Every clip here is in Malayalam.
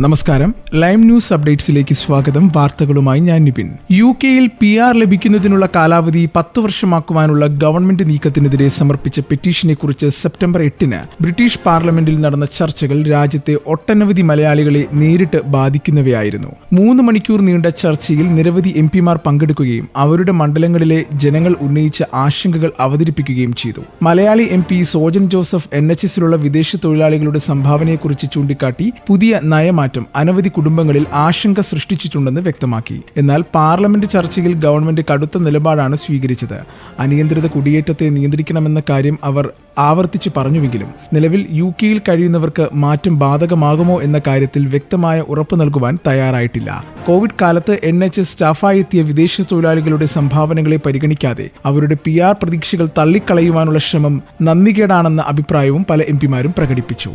നമസ്കാരം. ലൈം ന്യൂസ് അപ്ഡേറ്റ്സിലേക്ക് സ്വാഗതം. വാർത്തകളുമായി ഞാൻ നിപിൻ. യു കെയിൽ പി ആർ ലഭിക്കുന്നതിനുള്ള കാലാവധി പത്ത് വർഷമാക്കുവാനുള്ള ഗവൺമെന്റ് നീക്കത്തിനെതിരെ സമർപ്പിച്ച പെറ്റീഷനെ കുറിച്ച് സെപ്റ്റംബർ എട്ടിന് ബ്രിട്ടീഷ് പാർലമെന്റിൽ നടന്ന ചർച്ചകൾ രാജ്യത്തെ ഒട്ടനവധി മലയാളികളെ നേരിട്ട് ബാധിക്കുന്നവയായിരുന്നു. മൂന്ന് മണിക്കൂർ നീണ്ട ചർച്ചയിൽ നിരവധി എം പിമാർ പങ്കെടുക്കുകയും അവരുടെ മണ്ഡലങ്ങളിലെ ജനങ്ങൾ ഉന്നയിച്ച ആശങ്കകൾ അവതരിപ്പിക്കുകയും ചെയ്തു. Malayali M P Sojan Joseph N H എസിലുള്ള വിദേശ തൊഴിലാളികളുടെ സംഭാവനയെക്കുറിച്ച് ചൂണ്ടിക്കാട്ടി പുതിയ നയമാറ്റം അനവധി കുടുംബങ്ങളിൽ ആശങ്ക സൃഷ്ടിച്ചിട്ടുണ്ടെന്ന് വ്യക്തമാക്കി. എന്നാൽ പാർലമെന്റ് ചർച്ചയിൽ ഗവൺമെന്റ് കടുത്ത നിലപാടാണ് സ്വീകരിച്ചത്. അനിയന്ത്രിത കുടിയേറ്റത്തെ നിയന്ത്രിക്കണമെന്ന കാര്യം അവർ ആവർത്തിച്ച് പറഞ്ഞുവെങ്കിലും നിലവിൽ യു കെയിൽ കഴിയുന്നവർക്ക് മാറ്റം ബാധകമാകുമോ എന്ന കാര്യത്തിൽ വ്യക്തമായ ഉറപ്പ് നൽകുവാൻ തയ്യാറായിട്ടില്ല. കോവിഡ് കാലത്ത് എൻ എച്ച് എസ് സ്റ്റാഫായി എത്തിയ വിദേശ തൊഴിലാളികളുടെ സംഭാവനകളെ പരിഗണിക്കാതെ അവരുടെ പി ആർ പ്രതീക്ഷകൾ തള്ളിക്കളയുവാനുള്ള ശ്രമം നന്ദികേടാണെന്ന അഭിപ്രായവും പല എം പിമാരും പ്രകടിപ്പിച്ചു.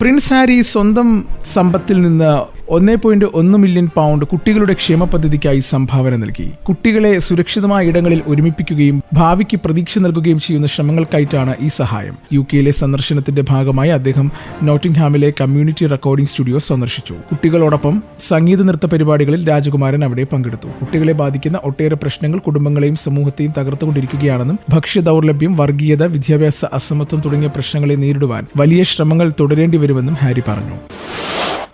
പ്രിൻസ് ഹാരി സ്വന്തം സമ്പത്തിൽ നിന്ന് ഒന്നേ പോയിന്റ് ഒന്ന് മില്യൺ പൗണ്ട് കുട്ടികളുടെ ക്ഷേമ പദ്ധതിക്കായി സംഭാവന നൽകി. കുട്ടികളെ സുരക്ഷിതമായ ഇടങ്ങളിൽ ഒരുമിപ്പിക്കുകയും ഭാവിക്ക് പ്രതീക്ഷ നൽകുകയും ചെയ്യുന്ന ശ്രമങ്ങൾക്കായിട്ടാണ് ഈ സഹായം. യു കെയിലെ സന്ദർശനത്തിന്റെ ഭാഗമായി അദ്ദേഹം നോട്ടിംഗ്ഹാമിലെ കമ്മ്യൂണിറ്റി റെക്കോർഡിംഗ് സ്റ്റുഡിയോ സന്ദർശിച്ചു. കുട്ടികളോടൊപ്പം സംഗീത നൃത്ത പരിപാടികളിൽ രാജകുമാരൻ അവിടെ പങ്കെടുത്തു. കുട്ടികളെ ബാധിക്കുന്ന ഒട്ടേറെ പ്രശ്നങ്ങൾ കുടുംബങ്ങളെയും സമൂഹത്തെയും തകർത്തുകൊണ്ടിരിക്കുകയാണെന്നും ഭക്ഷ്യ ദൗർലഭ്യം വർഗീയത വിദ്യാഭ്യാസ അസമത്വം തുടങ്ങിയ പ്രശ്നങ്ങളെ നേരിടുവാൻ വലിയ ശ്രമങ്ങൾ തുടരേണ്ടി വരുമെന്നും ഹാരി പറഞ്ഞു.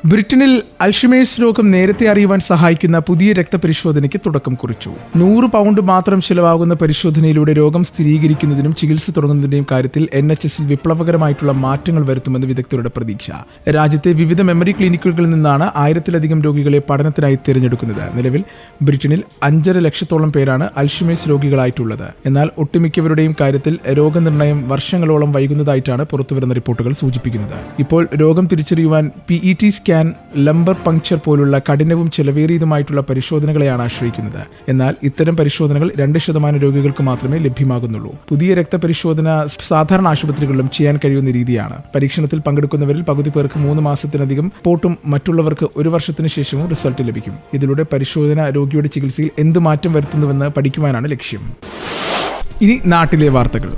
ബ്രിട്ടനിൽ അൽഷിമേഴ്സ് രോഗം നേരത്തെ അറിയുവാൻ സഹായിക്കുന്ന പുതിയ രക്തപരിശോധനയ്ക്ക് തുടക്കം കുറിച്ചു. നൂറ് പൗണ്ട് മാത്രം ചിലവാകുന്ന പരിശോധനയിലൂടെ രോഗം സ്ഥിരീകരിക്കുന്നതിനും ചികിത്സ തുടങ്ങുന്നതിന്റെയും കാര്യത്തിൽ എൻ എച്ച് എസിൽ വിപ്ലവകരമായിട്ടുള്ള മാറ്റങ്ങൾ വരുത്തുമെന്ന് വിദഗ്ധരുടെ പ്രതീക്ഷ. രാജ്യത്തെ വിവിധ മെമ്മറി ക്ലിനിക്കുകളിൽ നിന്നാണ് ആയിരത്തിലധികം രോഗികളെ പഠനത്തിനായി തിരഞ്ഞെടുക്കുന്നത്. നിലവിൽ ബ്രിട്ടനിൽ അഞ്ചര ലക്ഷത്തോളം പേരാണ് അൽഷിമേഴ്സ് രോഗികളായിട്ടുള്ളത്. എന്നാൽ ഒട്ടുമിക്കവരുടെയും കാര്യത്തിൽ രോഗനിർണയം വർഷങ്ങളോളം വൈകുന്നതായിട്ടാണ് പുറത്തുവരുന്ന റിപ്പോർട്ടുകൾ സൂചിപ്പിക്കുന്നത്. ഇപ്പോൾ രോഗം തിരിച്ചറിയുവാൻ P E T scan lumbar puncture പോലുള്ള കഠിനവും ചെലവേറിയതുമായിട്ടുള്ള പരിശോധനകളെയാണ് ആശ്രയിക്കുന്നത്. എന്നാൽ ഇത്തരം പരിശോധനകൾ രണ്ട് ശതമാനം രോഗികൾക്ക് മാത്രമേ ലഭ്യമാകുന്നുള്ളൂ. പുതിയ രക്തപരിശോധന സാധാരണ ആശുപത്രികളിലും ചെയ്യാൻ കഴിയുന്ന രീതിയാണ്. പരീക്ഷണത്തിൽ പങ്കെടുക്കുന്നവരിൽ പകുതി പേർക്ക് മൂന്ന് മാസത്തിനധികം പോട്ടും മറ്റുള്ളവർക്ക് ഒരു വർഷത്തിന് ശേഷവും റിസൾട്ട് ലഭിക്കും. ഇതിലൂടെ പരിശോധന രോഗിയുടെ ചികിത്സയിൽ എന്ത് മാറ്റം വരുത്തുന്നുവെന്ന് പഠിക്കുവാനാണ് ലക്ഷ്യം. ഇനി നാട്ടിലെ വാർത്തകൾ.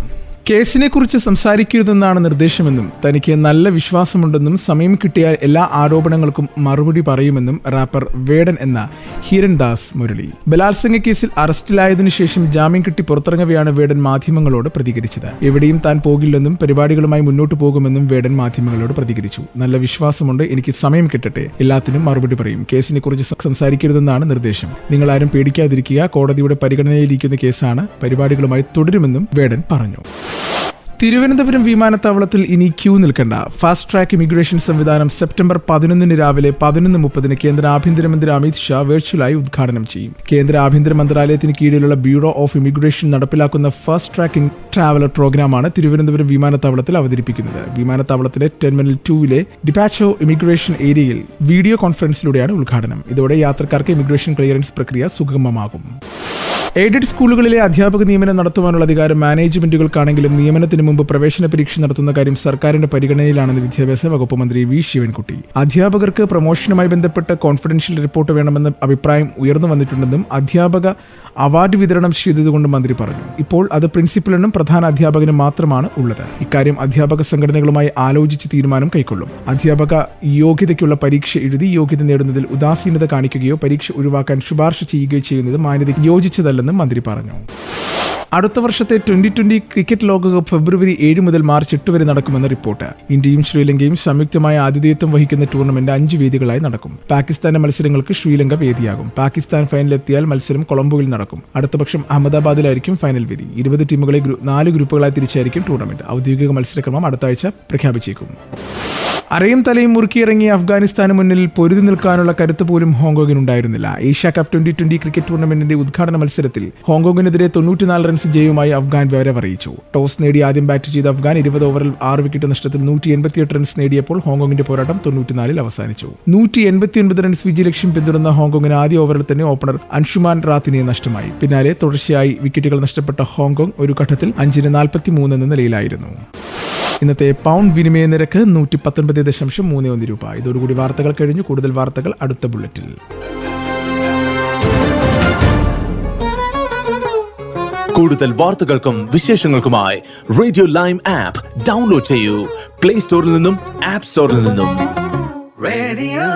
കേസിനെ കുറിച്ച് സംസാരിക്കരുതെന്നാണ് നിർദ്ദേശമെന്നും തനിക്ക് നല്ല വിശ്വാസമുണ്ടെന്നും സമയം കിട്ടിയാൽ എല്ലാ ആരോപണങ്ങൾക്കും മറുപടി പറയുമെന്നും റാപ്പർ വേടൻ എന്ന ഹിരൺ ദാസ് മുരളി. ബലാത്സംഗ കേസിൽ അറസ്റ്റിലായതിനു ശേഷം ജാമ്യം കിട്ടി പുറത്തിറങ്ങവെയാണ് വേടൻ മാധ്യമങ്ങളോട് പ്രതികരിച്ചത്. എവിടെയും താൻ പോകില്ലെന്നും പരിപാടികളുമായി മുന്നോട്ട് പോകുമെന്നും വേടൻ മാധ്യമങ്ങളോട് പ്രതികരിച്ചു. നല്ല വിശ്വാസമുണ്ട് എനിക്ക് സമയം കിട്ടട്ടെ എല്ലാത്തിനും മറുപടി പറയും. കേസിനെ കുറിച്ച് സംസാരിക്കരുതെന്നാണ് നിർദ്ദേശം. നിങ്ങൾ ആരും പേടിക്കാതിരിക്കുക കോടതിയുടെ പരിഗണനയിലിരിക്കുന്ന കേസാണ് പരിപാടികളുമായി തുടരുമെന്നും വേടൻ പറഞ്ഞു. തിരുവനന്തപുരം വിമാനത്താവളത്തിൽ ഇനി ക്യൂ നിൽക്കേണ്ട. ഫാസ്റ്റ് ട്രാക്ക് ഇമിഗ്രേഷൻ സംവിധാനം സെപ്റ്റംബർ പതിനൊന്നിന് രാവിലെ പതിനൊന്ന് മുപ്പതിന് കേന്ദ്ര ആഭ്യന്തരമന്ത്രി അമിത് ഷാ വെർച്വലായി ഉദ്ഘാടനം ചെയ്യും. കേന്ദ്ര ആഭ്യന്തര മന്ത്രാലയത്തിന് കീഴിലുള്ള ബ്യൂറോ ഓഫ് ഇമിഗ്രേഷൻ നടപ്പിലാക്കുന്ന ഫാസ്റ്റ് ട്രാക്ക് ഇൻ ട്രാവലർ പ്രോഗ്രാമാണ് തിരുവനന്തപുരം വിമാനത്താവളത്തിൽ അവതരിപ്പിക്കുന്നത്. വിമാനത്താവളത്തിലെ ടെർമിനൽ ടൂവിലെ ഡിപാച്ചോ ഇമിഗ്രേഷൻ ഏരിയയിൽ വീഡിയോ കോൺഫറൻസിലൂടെയാണ് ഉദ്ഘാടനം. ഇതോടെ യാത്രക്കാർക്ക് ഇമിഗ്രേഷൻ ക്ലിയറൻസ് പ്രക്രിയ സുഗമമാകും. എയ്ഡഡ് സ്കൂളുകളിലെ അധ്യാപക നിയമനം നടത്തുവാനുള്ള അധികാരം മാനേജ്മെന്റുകൾക്കാണെങ്കിലും നിയമനത്തിന് മുമ്പ് പ്രവേശന പരീക്ഷ നടത്തുന്ന കാര്യം സർക്കാരിന്റെ പരിഗണനയിലാണെന്ന് വിദ്യാഭ്യാസ വകുപ്പ് മന്ത്രി വി ശിവൻകുട്ടി. അധ്യാപകർക്ക് പ്രൊമോഷനുമായി ബന്ധപ്പെട്ട് കോൺഫിഡൻഷ്യൽ റിപ്പോർട്ട് വേണമെന്ന അഭിപ്രായം ഉയർന്നു വന്നിട്ടുണ്ടെന്നും അധ്യാപക അവാർഡ് വിതരണം ചെയ്തതുകൊണ്ട് മന്ത്രി പറഞ്ഞു. ഇപ്പോൾ അത് പ്രിൻസിപ്പലിനും പ്രധാന അധ്യാപകനും മാത്രമാണ് ഉള്ളത്. ഇക്കാര്യം അധ്യാപക സംഘടനകളുമായി ആലോചിച്ച് തീരുമാനം കൈക്കൊള്ളും. അധ്യാപക യോഗ്യതയ്ക്കുള്ള പരീക്ഷ എഴുതി യോഗ്യത നേടുന്നതിൽ ഉദാസീനത കാണിക്കുകയോ പരീക്ഷ ഒഴിവാക്കാൻ ശുപാർശ ചെയ്യുകയോ ചെയ്യുന്നത് മാന്യതയ്ക്ക് യോജിച്ചതല്ലെന്നും മന്ത്രി പറഞ്ഞു. അടുത്ത വർഷത്തെ ട്വന്റി ട്വന്റി ക്രിക്കറ്റ് ലോകകപ്പ് ഫെബ്രുവരി ഏഴ് മുതൽ മാർച്ച് എട്ട് വരെ നടക്കുമെന്ന് റിപ്പോർട്ട്. ഇന്ത്യയും ശ്രീലങ്കയും സംയുക്തമായ ആതിഥേയത്വം വഹിക്കുന്ന ടൂർണമെന്റ് അഞ്ച് വേദികളായി നടക്കും. പാകിസ്ഥാന്റെ മത്സരങ്ങൾക്ക് ശ്രീലങ്ക വേദിയാകും. പാകിസ്ഥാൻ ഫൈനലെത്തിയാൽ മത്സരം കൊളംബോയിൽ നടക്കും. അടുത്തപക്ഷം അഹമ്മദാബാദിലായിരിക്കും ഫൈനൽ വേദി. ഇരുപത് ടീമുകളെ നാല് ഗ്രൂപ്പുകളായി തിരിച്ചായിരിക്കും ടൂർണമെന്റ്. ഔദ്യോഗിക മത്സരക്രമം അടുത്ത ആഴ്ച പ്രഖ്യാപിച്ചേക്കും. അരയും തലയും മുറുക്കിയിറങ്ങിയ അഫ്ഗാനിസ്ഥാന് മുന്നിൽ പൊരുതി നിൽക്കാനുള്ള കരുത്ത് പോലും ഹോങ്കോങ്ങിനുണ്ടായിരുന്നില്ല. Asia cup twenty twenty cricket ടൂർണമെന്റിന്റെ ഉദ്ഘാടന മത്സരത്തിൽ ഹോങ്കോങ്ങിനെതിരെ തൊണ്ണൂറ്റിനാല് റൺസ് ജയവുമായി അഫ്ഗാൻ വരവറിയിച്ചു. ടോസ് നേടി ആദ്യം ബാറ്റ് ചെയ്ത അഫ്ഗാൻ ഇരുപത് ഓവറിൽ ആറ് വിക്കറ്റ് നഷ്ടത്തിൽ നൂറ്റി എൺപത്തിയെട്ട് റൺസ് നേടിയപ്പോൾ ഹോങ്കോങ്ങിന്റെ പോരാട്ടം തൊണ്ണൂറ്റിനാലിൽ അവസാനിച്ചു. നൂറ്റി എൺപത്തിയൊൻപത് റൺസ് വിജയലക്ഷ്യം പിന്തുടർന്ന ഹോങ്കോങ്ങിന് ആദ്യ ഓവറിൽ തന്നെ ഓപ്പണർ അൻഷുമാൻ റാത്തിനെ നഷ്ടമായി. പിന്നാലെ തുടർച്ചയായി വിക്കറ്റുകൾ നഷ്ടപ്പെട്ട ഹോങ്കോങ് ഒരു ഘട്ടത്തിൽ അഞ്ചിന് നാൽപ്പത്തി മൂന്ന് എന്ന നിലയിലായിരുന്നു. ഇന്നത്തെ പൗണ്ട് വിനിമയ നിരക്ക് നൂറ്റി പത്തൊൻപത് ഒൻപത് ദശാംശം മൂന്ന് ഒന്ന് രൂപ. ഇതോടുകൂടി വാർത്തകൾ കഴിഞ്ഞു. കൂടുതൽ വാർത്തകൾ അടുത്ത ബുള്ളറ്റിൽ കൂടുതൽ വാർത്തകൾക്കും വിശേഷങ്ങൾക്കുമായി റേഡിയോ ലൈം ആപ്പ് ഡൗൺലോഡ് ചെയ്യൂ. പ്ലേ സ്റ്റോറിൽ നിന്നും ആപ്പ് സ്റ്റോറിൽ നിന്നും. റേഡിയോ